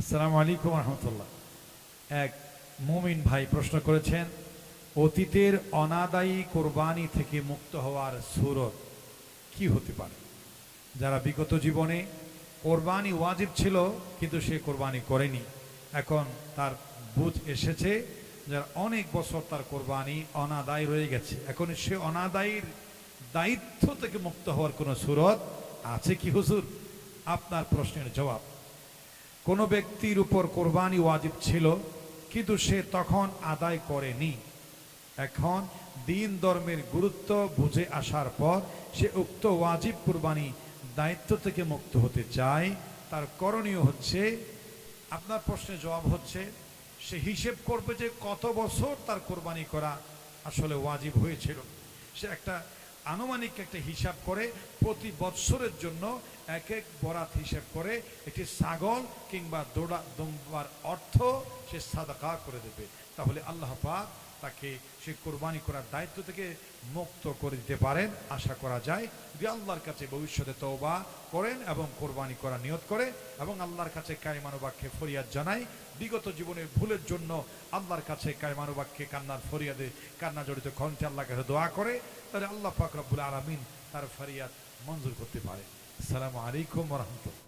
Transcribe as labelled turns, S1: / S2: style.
S1: আসসালামু আলাইকুম রহমতুল্লাহ। এক মুমিন ভাই প্রশ্ন করেছেন, অতীতের অনাদায়ী কোরবানি থেকে মুক্ত হওয়ার সুরত কি হতে পারে? যারা বিগত জীবনে কোরবানি ওয়াজিব ছিল, কিন্তু সে কোরবানি করেনি। এখন তার বুঝ এসেছে, যার অনেক বছর তার কোরবানি অনাদায় রয়ে গেছে। এখন সে অনাদায়ীর দায়িত্ব থেকে মুক্ত হওয়ার কোনো সুরত আছে কি, হুজুর? আপনার প্রশ্নের জবাব। কোনো ব্যক্তির উপর কোরবানি ওয়াজিব ছিল, কিন্তু সে তখন আদায় করেনি। এখন দিন ধর্মের গুরুত্ব বুঝে আসার পর সে উক্ত ওয়াজিব কোরবানি দায়িত্ব থেকে মুক্ত হতে চায়। তার করণীয় হচ্ছে, আপনার প্রশ্নের জবাব হচ্ছে, সে হিসেব করবে যে কত বছর তার কোরবানি করা আসলে ওয়াজিব হয়েছিল। সে একটা আনুমানিক একটা হিসাব করে প্রতি বৎসরের জন্য এক এক বরাত হিসাব করে একটি ছাগল কিংবা দৌড়া দম্বার অর্থ সে সাদাকা করে দেবে। তাহলে আল্লাহ পাক তাকে সে কোরবানি করার দায়িত্ব থেকে মুক্ত করে দিতে পারেন, আশা করা যায়। যদি আল্লাহর কাছে ভবিষ্যতে তওবা করেন এবং কোরবানি করা নিয়ত করে এবং আল্লাহর কাছে কায়মানুবাক্যে ফরিয়াদ জানাই বিগত জীবনের ভুলের জন্য আল্লাহর কাছে কায়মানুবাক্যে কান্নার ফরিয়াদে কান্না জড়িত কণ্ঠে আল্লাহর কাছে দোয়া করে, তাহলে আল্লাহ পাক রব্বুল আলমিন তার ফরিয়াদ মঞ্জুর করতে পারে। আসসালামু আলাইকুম রহমতুল্লাহ।